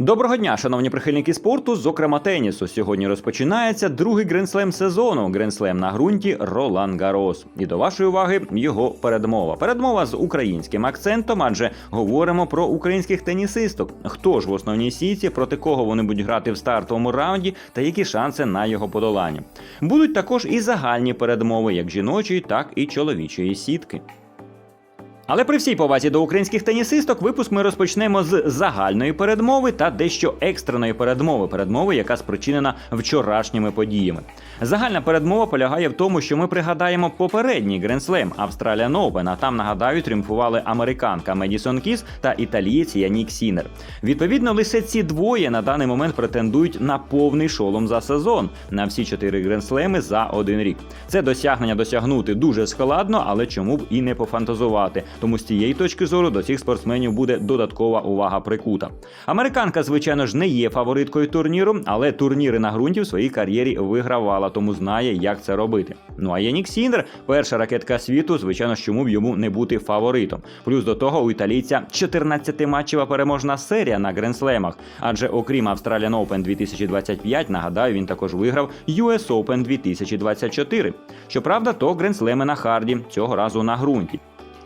Доброго дня, шановні прихильники спорту, зокрема тенісу. Сьогодні розпочинається другий гренслем сезону. Гренслем на ґрунті Ролан Гарос. І до вашої уваги його передмова. Передмова з українським акцентом, адже говоримо про українських тенісисток. Хто ж в основній сітці, проти кого вони будуть грати в стартовому раунді, та які шанси на його подолання. Будуть також і загальні передмови, як жіночої, так і чоловічої сітки. Але при всій повазі до українських тенісисток випуск ми розпочнемо з загальної передмови та дещо екстреної передмови, передмови, яка спричинена вчорашніми подіями. Загальна передмова полягає в тому, що ми пригадаємо попередній гренслем Австраліан Open, а там нагадаю, тріумфували американка Медісон Кіс та італієць Янік Сінер. Відповідно, лише ці двоє на даний момент претендують на повний шолом за сезон на всі чотири гренслеми за один рік. Це досягнення досягнути дуже складно, але чому б і не пофантазувати. Тому з цієї точки зору до цих спортсменів буде додаткова увага прикута. Американка, звичайно ж, не є фавориткою турніру, але турніри на ґрунті в своїй кар'єрі вигравала, тому знає, як це робити. Ну а Янік Сіндер, перша ракетка світу, звичайно, чому б йому не бути фаворитом. Плюс до того у італійця 14-матчева переможна серія на гренслемах. Адже окрім Australian Open 2025, нагадаю, він також виграв US Open 2024. Щоправда, то гренслеми на харді цього разу на ґрунті.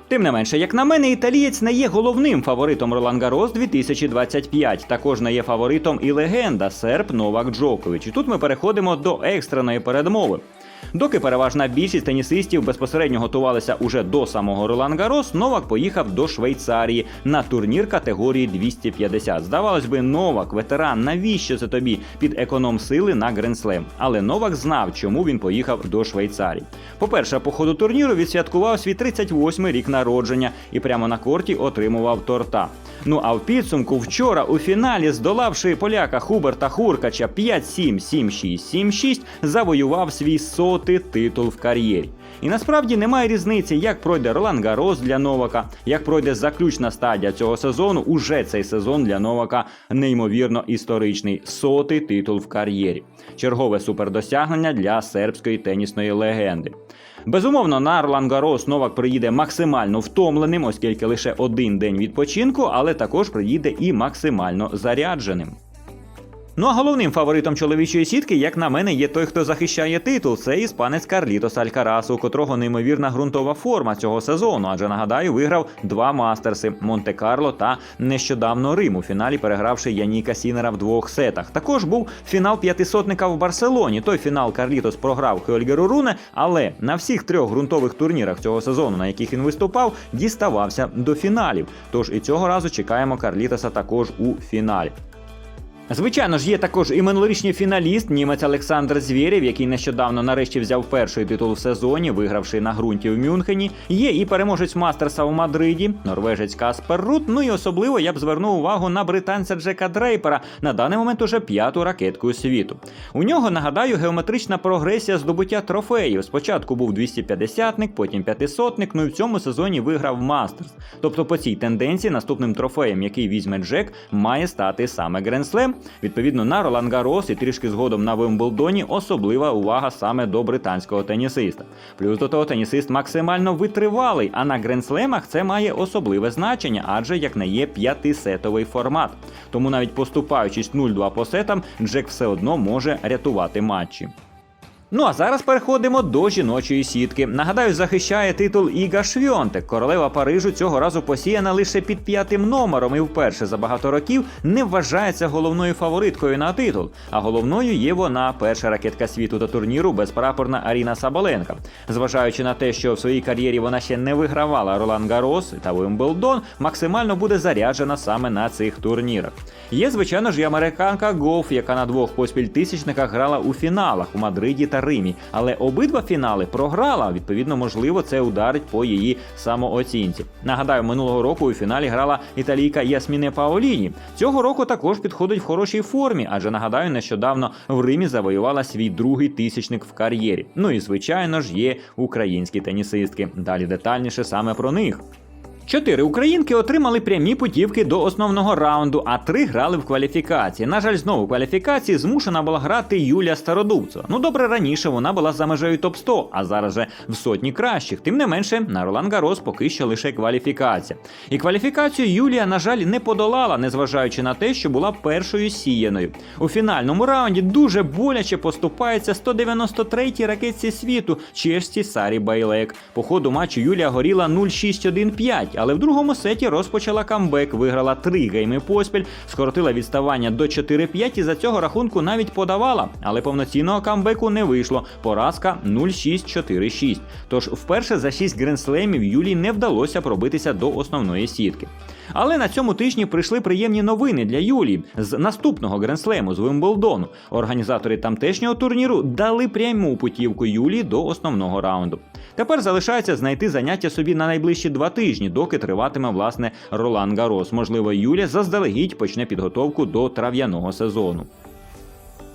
Тим не менше, як на мене, італієць не є головним фаворитом Ролан Гарос 2025. Також не є фаворитом і легенда серб Новак Джокович. І тут ми переходимо до екстреної передмови. Доки переважна більшість тенісистів безпосередньо готувалися уже до самого Ролан Гарос, Новак поїхав до Швейцарії на турнір категорії 250. Здавалось би, Новак, ветеран, навіщо це тобі під економ сили на Гренслем? Але Новак знав, чому він поїхав до Швейцарії. По-перше, по ходу турніру відсвяткував свій 38-й рік народження і прямо на корті отримував торта. Ну а в підсумку вчора у фіналі, здолавши поляка Хуберта Хуркача 5-7, 7-6, 7-6, завоював свій сотий титул в кар'єрі. І насправді немає різниці, як пройде Ролан Гарос для Новака, як пройде заключна стадія цього сезону. Уже цей сезон для Новака неймовірно історичний сотий титул в кар'єрі. Чергове супердосягнення для сербської тенісної легенди. Безумовно, на Ролан Гарос Новак приїде максимально втомленим, оскільки лише один день відпочинку, але також приїде і максимально зарядженим. Ну а головним фаворитом чоловічої сітки, як на мене, є той, хто захищає титул. Це іспанець Карлітос Алькарас, у котрого неймовірна ґрунтова форма цього сезону. Адже нагадаю, виграв два мастерси Монте-Карло та нещодавно Рим у фіналі, перегравши Яніка Сінера в двох сетах. Також був фінал п'ятисотника в Барселоні. Той фінал Карлітос програв Хольгеру Руне, але на всіх трьох ґрунтових турнірах цього сезону, на яких він виступав, діставався до фіналів. Тож і цього разу чекаємо Карлітоса також у фіналі. Звичайно ж, є також і минулорічний фіналіст німець Олександр Звєрєв, який нещодавно нарешті взяв перший титул в сезоні, вигравши на ґрунті в Мюнхені. Є і переможець Мастерса у Мадриді, норвежець Каспер Рут. Ну і особливо я б звернув увагу на британця Джека Дрейпера, на даний момент уже п'яту ракетку світу. У нього нагадаю геометрична прогресія здобуття трофеїв. Спочатку був 250-ник, потім 500-ник, Ну і в цьому сезоні виграв Мастерс. Тобто по цій тенденції наступним трофеєм, який візьме Джек, має стати саме Гренслем. Відповідно на Ролан Гарос і трішки згодом на Вимблдоні особлива увага саме до британського тенісиста. Плюс до того тенісист максимально витривалий, а на гренслемах це має особливе значення, адже як не є п'ятисетовий формат. Тому навіть поступаючись 0-2 по сетам, Джек все одно може рятувати матчі. Ну а зараз переходимо до жіночої сітки. Нагадаю, захищає титул Іга Швьонтек. Королева Парижу цього разу посіяна лише під п'ятим номером і вперше за багато років не вважається головною фавориткою на титул. А головною є вона перша ракетка світу та турніру безпрапорна Аріна Сабаленка. Зважаючи на те, що в своїй кар'єрі вона ще не вигравала Ролан Гарос та Вимблдон, максимально буде заряджена саме на цих турнірах. Є, звичайно ж, і американка Гоф, яка на двох поспіль тисячниках грала у фіналах у Мадриді та Римі, але обидва фінали програла. Відповідно, можливо, це ударить по її самооцінці. Нагадаю, минулого року у фіналі грала італійка Ясміне Паоліні. Цього року також підходить в хорошій формі, адже нагадаю, нещодавно в Римі завоювала свій другий тисячник в кар'єрі. Ну і звичайно ж є українські тенісистки. Далі детальніше саме про них. Чотири українки отримали прямі путівки до основного раунду, а три грали в кваліфікації. На жаль, знову в кваліфікації змушена була грати Юлія Стародубцева. Ну добре, раніше вона була за межею топ 100 а зараз же в сотні кращих. Тим не менше, на Ролан Гарос поки що лише кваліфікація. І кваліфікацію Юлія, на жаль, не подолала, незважаючи на те, що була першою сіяною. У фінальному раунді дуже боляче поступається 193-й ракетці світу чешці Сарі Байлек. По ходу матчу Юлія горіла 0-6-1-5, але в другому сеті розпочала камбек, виграла три гейми поспіль, скоротила відставання до 4-5 і за цього рахунку навіть подавала, але повноцінного камбеку не вийшло. Поразка 0-6-4-6. Тож вперше за 6 гренслемів Юлії не вдалося пробитися до основної сітки. Але на цьому тижні прийшли приємні новини для Юлії з наступного гренслему з Вимблдону. Організатори тамтешнього турніру дали пряму путівку Юлії до основного раунду. Тепер залишається знайти заняття собі на найближчі два тижні, доки триватиме власне Ролан Гарос. Можливо, Юлія заздалегідь почне підготовку до трав'яного сезону.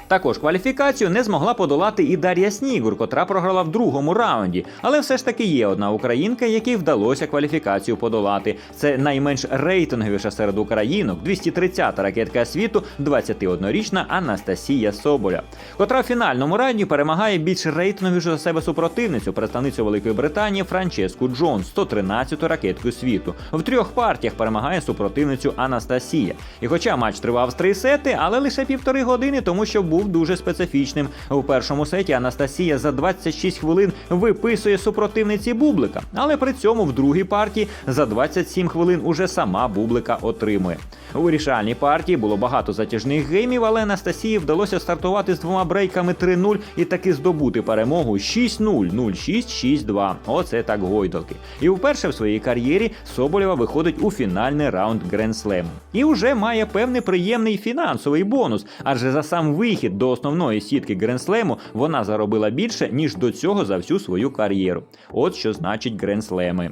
Також кваліфікацію не змогла подолати і Дар'я Снігур, котра програла в другому раунді. Але все ж таки є одна українка, якій вдалося кваліфікацію подолати. Це найменш рейтинговіша серед українок, 230-та ракетка світу, 21-річна Анастасія Соболя, котра в фінальному раунді перемагає більш рейтинговішу за себе супротивницю, представницю Великої Британії Франческу Джонс, 113-ту ракетку світу. В трьох партіях перемагає супротивницю Анастасія. І хоча матч тривав з три сети, але лише півтори години, тому що був дуже специфічним. У першому сеті Анастасія за 26 хвилин виписує супротивниці Бублика, але при цьому в другій партії за 27 хвилин уже сама Бублика отримує. У вирішальній партії було багато затяжних геймів, але Анастасії вдалося стартувати з двома брейками 3-0 і таки здобути перемогу 6-0, 0-6, 6-2. Оце так гойдалки. І вперше в своїй кар'єрі Соболєва виходить у фінальний раунд Гренслему. І вже має певний приємний фінансовий бонус, адже за сам вихід до основної сітки Гренслему вона заробила більше, ніж до цього за всю свою кар'єру. От що значить Гренслеми.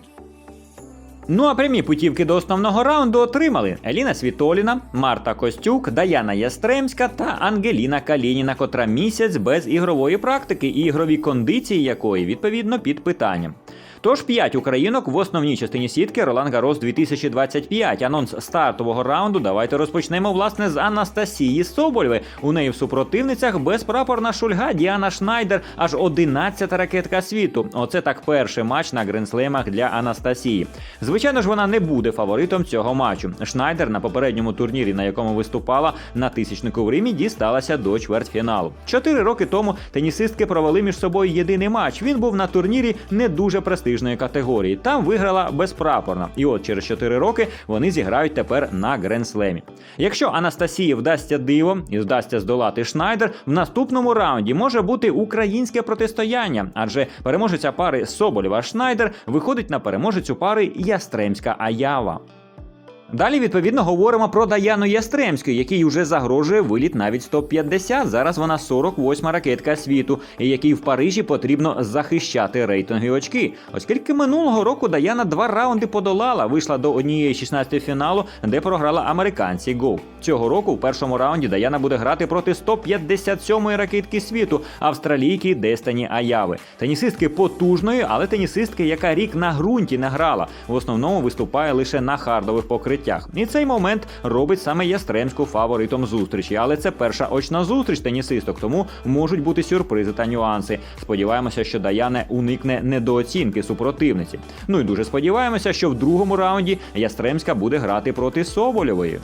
Ну а прямі путівки до основного раунду отримали Еліна Світоліна, Марта Костюк, Даяна Ястремська та Ангеліна Калініна, котра місяць без ігрової практики і ігрові кондиції якої відповідно під питанням. Тож 5 українок в основній частині сітки Ролан Гарос 2025. Анонс стартового раунду. Давайте розпочнемо власне з Анастасії Соболєвої. У неї в супротивницях безпрапорна шульга Діана Шнайдер, аж 11 ракетка світу. Оце так перший матч на гренслемах для Анастасії. Звичайно ж, вона не буде фаворитом цього матчу. Шнайдер на попередньому турнірі, на якому виступала на тисячнику в Римі, дісталася до чвертьфіналу. Чотири роки тому тенісистки провели між собою єдиний матч. Він був на турнірі не дуже престижний престижної категорії. Там виграла безпрапорно. І от через 4 роки вони зіграють тепер на Гренслемі. Якщо Анастасії вдасться диво і вдасться здолати Шнайдер, в наступному раунді може бути українське протистояння, адже переможеця пари Соболєва Шнайдер виходить на переможецю пари Ястремська Аява. Далі, відповідно, говоримо про Даяну Ястремську, якій вже загрожує виліт навіть 150. Зараз вона 48-ма ракетка світу, і якій в Парижі потрібно захищати рейтингові очки. Оскільки минулого року Даяна два раунди подолала, вийшла до однієї 16 фіналу, де програла американці Гоу. Цього року в першому раунді Даяна буде грати проти 157-ї ракетки світу, австралійки Дестані Аяви. Тенісистки потужної, але тенісистки, яка рік на ґрунті не грала. В основному виступає лише на хардових покриттях. І цей момент робить саме Ястремську фаворитом зустрічі. Але це перша очна зустріч тенісисток, тому можуть бути сюрпризи та нюанси. Сподіваємося, що Даяне уникне недооцінки супротивниці. Ну і дуже сподіваємося, що в другому раунді Ястремська буде грати проти Соболєвої.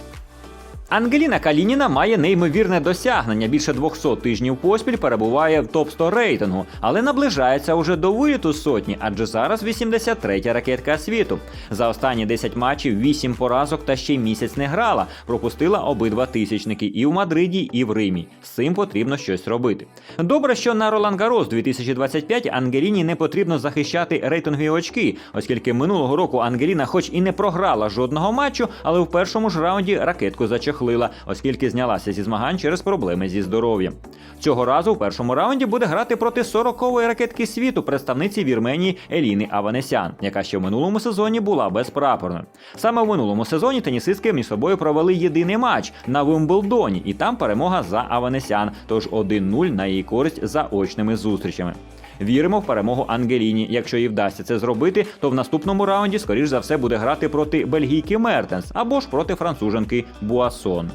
Ангеліна Калініна має неймовірне досягнення. Більше 200 тижнів поспіль перебуває в топ 100 рейтингу, але наближається уже до виліту сотні, адже зараз 83-я ракетка світу. За останні 10 матчів 8 поразок та ще місяць не грала. Пропустила обидва тисячники і в Мадриді, і в Римі. З цим потрібно щось робити. Добре, що на Ролан Гарос 2025 Ангеліні не потрібно захищати рейтингові очки, оскільки минулого року Ангеліна, хоч і не програла жодного матчу, але в першому ж раунді ракетку зачахлила, оскільки знялася зі змагань через проблеми зі здоров'ям. Цього разу в першому раунді буде грати проти 40-ї ракетки світу представниці Вірменії Еліни Аванесян, яка ще в минулому сезоні була безпрапорною. Саме в минулому сезоні тенісистки між собою провели єдиний матч на Вимблдоні, і там перемога за Аванесян, тож 1-0 на її користь за очними зустрічами. Віримо в перемогу Ангеліні. Якщо їй вдасться це зробити, то в наступному раунді, скоріш за все, буде грати проти бельгійки Мертенс або ж проти француженки Буасон.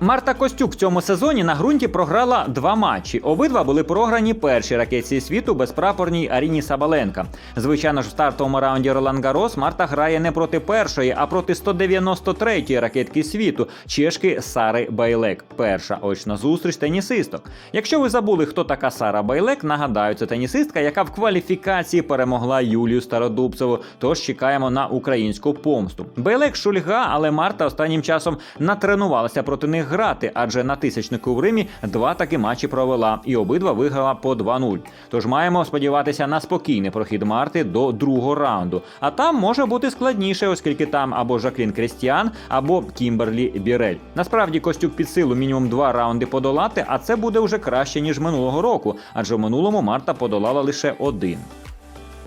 Марта Костюк в цьому сезоні на ґрунті програла два матчі. Обидва були програні першій ракетці світу безпрапорній Аріні Сабаленка. Звичайно ж, в стартовому раунді Ролан Гарос Марта грає не проти першої, а проти 193-ї ракетки світу чешки Сари Байлек. Перша очна зустріч тенісисток. Якщо ви забули, хто така Сара Байлек, нагадаю, це тенісистка, яка в кваліфікації перемогла Юлію Стародубцеву. Тож чекаємо на українську помсту. Байлек шульга, але Марта останнім часом натренувалася проти них грати, адже на тисячнику в Римі два таки матчі провела, і обидва виграла по 2-0. Тож маємо сподіватися на спокійний прохід Марти до другого раунду. А там може бути складніше, оскільки там або Жаклін Крістіан, або Кімберлі Бірель. Насправді Костюк під силу мінімум два раунди подолати, а це буде вже краще ніж минулого року, адже в минулому Марта подолала лише один.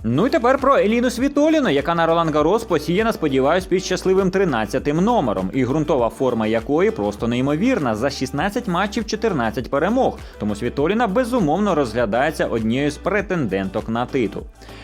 Ну і тепер про Еліну Світоліну, яка на Ролан Гарос посіяна, сподіваюсь, під щасливим 13-тим номером, і ґрунтова форма якої просто неймовірна. За 16 матчів 14 перемог. Тому Світоліна безумовно розглядається однією з претенденток на титул.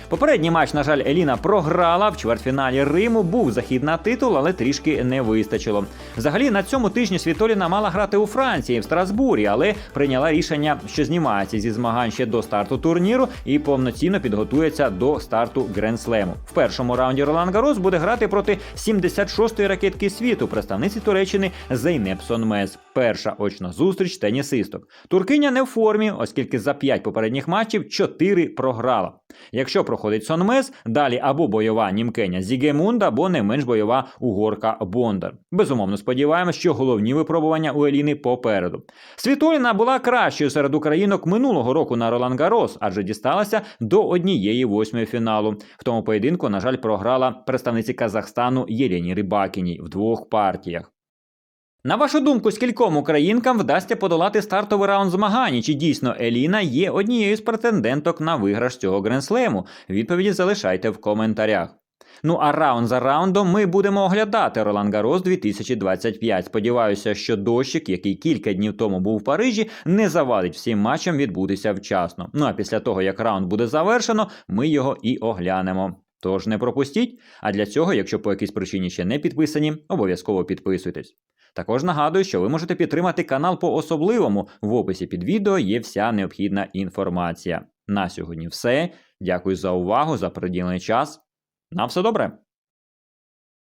Попередній матч, на жаль, Еліна програла в чвертьфіналі Риму. Був захід на титул, але трішки не вистачило. Взагалі на цьому тижні Світоліна мала грати у Франції в Страсбурі, але прийняла рішення, що знімається зі змагань ще до старту турніру і повноцінно підготується до старту Гренслему. В першому раунді Ролан Гарос буде грати проти 76-ї ракетки світу, представниці Туреччини Зейнеп Сонмез. Перша очна зустріч тенісисток. Туркиня не в формі, оскільки за 5 попередніх матчів 4 програла. Якщо проходить Сонмез, далі або бойова німкеня Зігемунд, або не менш бойова угорка Бондар. Безумовно, сподіваємось, що головні випробування у Еліни попереду. Світоліна була кращою серед українок минулого року на Ролан Гарос, адже дісталася до однієї восьмої фіналу. В тому поєдинку, на жаль, програла представниці Казахстану Єлені Рибакіній в двох партіях. На вашу думку, скільком українкам вдасться подолати стартовий раунд змагань? Чи дійсно Еліна є однією з претенденток на виграш цього гренслему? Відповіді залишайте в коментарях. Ну а раунд за раундом ми будемо оглядати Ролан Гарос 2025. Сподіваюся, що дощик, який кілька днів тому був в Парижі, не завадить всім матчам відбутися вчасно. Ну а після того, як раунд буде завершено, ми його і оглянемо. Тож не пропустіть. А для цього, якщо по якійсь причині ще не підписані, обов'язково підписуйтесь. Також нагадую, що ви можете підтримати канал по особливому. В описі під відео є вся необхідна інформація. На сьогодні все. Дякую за увагу, за приділений час. На все добре!